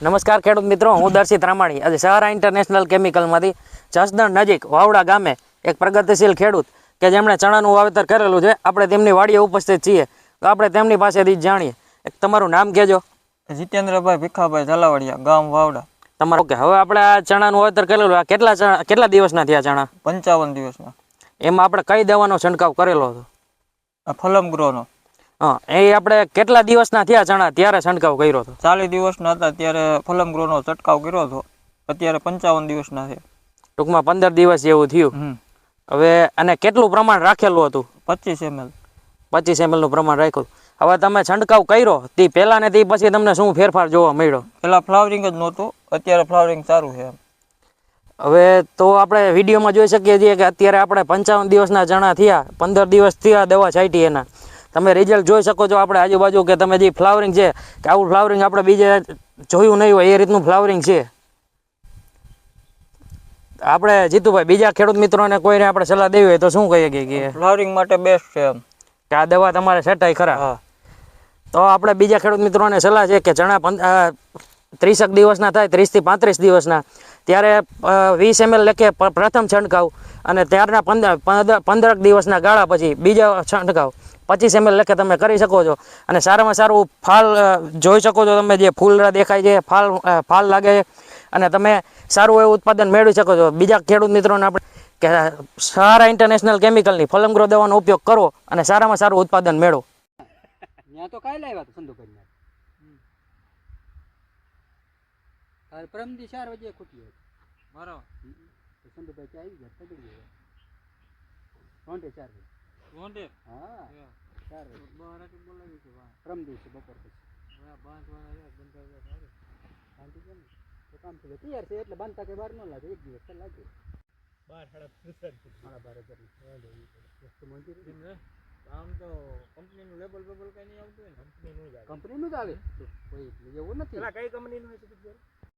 નમસ્કાર ખેડૂત મિત્રો હું દર્શિત રામાણી. આજે સહારા ઇન્ટરનેશનલ કેમિકલમાંથી જસદણ નજીક વાવડા ગામે એક પ્રગતિશીલ ખેડૂત કે જેમણે ચણાનું વાવેતર કરેલું છે આપણે તેમની વાડીએ ઉપસ્થિત છીએ. તો આપણે તેમની પાસેથી જાણીએ. એક તમારું નામ કહેજો. જીતેન્દ્રભાઈ ભીખાભાઈ ઝાલાવાડિયા ગામ વાવડા. તમારું ઓકે હવે આપણે આ ચણાનું વાવેતર કરેલું આ કેટલા ચણા કેટલા દિવસના થયા ચણા? પંચાવન દિવસના. એમાં આપણે કઈ દવાનો છંટકાવ કરેલો હતો? આ ફલમ ગ્રોનો હા એ આપણે કેટલા દિવસના થયા ચણા ત્યારે છંટકાવ કર્યો હતો? ચાલીસ દિવસના હતા ત્યારે ફલમ ગ્રોનો છંટકાવ કર્યો હતો. અત્યારે પંચાવન દિવસના છે. ટૂંકમાં પંદર દિવસ જેવું થયું. હવે અને કેટલું પ્રમાણ રાખેલું હતું? પચીસ એમએલ. પચીસનું પ્રમાણ રાખ્યું. હવે તમે છંટકાવ કર્યો તે પહેલા ને તે પછી તમને શું ફેરફાર જોવા મળ્યો? પેલા ફ્લાવરિંગ જ નહોતું અત્યારે ફ્લાવરિંગ સારું છે હવે તો આપણે વિડીયોમાં જોઈ શકીએ છીએ કે અત્યારે આપણે પંચાવન દિવસના ચણા થયા પંદર દિવસ થયા દવા છાંટી એના. તમે રિઝલ્ટ જોઈ શકો છો આપણે આજુબાજુ કે તમે જે ફ્લાવરિંગ છે કે આવું ફ્લાવરિંગ આપણે બીજે જોયું નહીં હોય એ રીતનું ફ્લાવરિંગ છે. આપણે જીતુભાઈ બીજા ખેડૂત મિત્રોને કોઈને આપણે સલાહ દેવી હોય તો શું કહીએ કે કે? ફ્લાવરિંગ માટે બેસ્ટ છે કે આ દવા તમારે સેટાઈ ખરા. તો આપણે બીજા ખેડૂત મિત્રોને સલાહ છે કે ચણા પંદ- ત્રીસેક દિવસના થાય ત્રીસથી પાંત્રીસ દિવસના. ત્યારે વીસ એમએલ લેખે પ્રથમ છંટકાવ અને ત્યારના પંદર પંદરક દિવસના ગાળા પછી બીજા છંટકાવ. પચીસ એમએલ લેખે તમે કરી શકો છો. અને સારામાં સારું ફાલ જોઈ શકો છો તમે જે ફૂલ દેખાય છે ફાલ ફાલ લાગે છે. અને તમે સારું એવું ઉત્પાદન મેળવી શકો છો. બીજા ખેડૂત મિત્રોને આપણે કે સારા ઇન્ટરનેશનલ કેમિકલની ફલમગ્રો દવાનો ઉપયોગ કરો અને સારામાં સારું ઉત્પાદન મેળવો. ત્યાં તો કાલે આવ્યા હતા સંધુભાઈ તારે પરમદી ચાર વાગે ખૂટી બરાબર. સંદુભાઈ આવી ગયા? ચાર વાગે હા. ચાર પરમ દિવસે બપોર પછી. શાંતિ ને? તો કામ થઈ તૈયાર છે એટલે બાંધતા કે બહાર ન લાગે એક દિવસ તો લાગે. બાર સાડા બાર હજાર આમ તો કંપનીનું લેબલ બેબલ કઈ નહીં આવતું ને? કંપનીનું જ કંપનીનું જ આવે. કોઈ એવું નથી. કઈ કંપનીનું હોય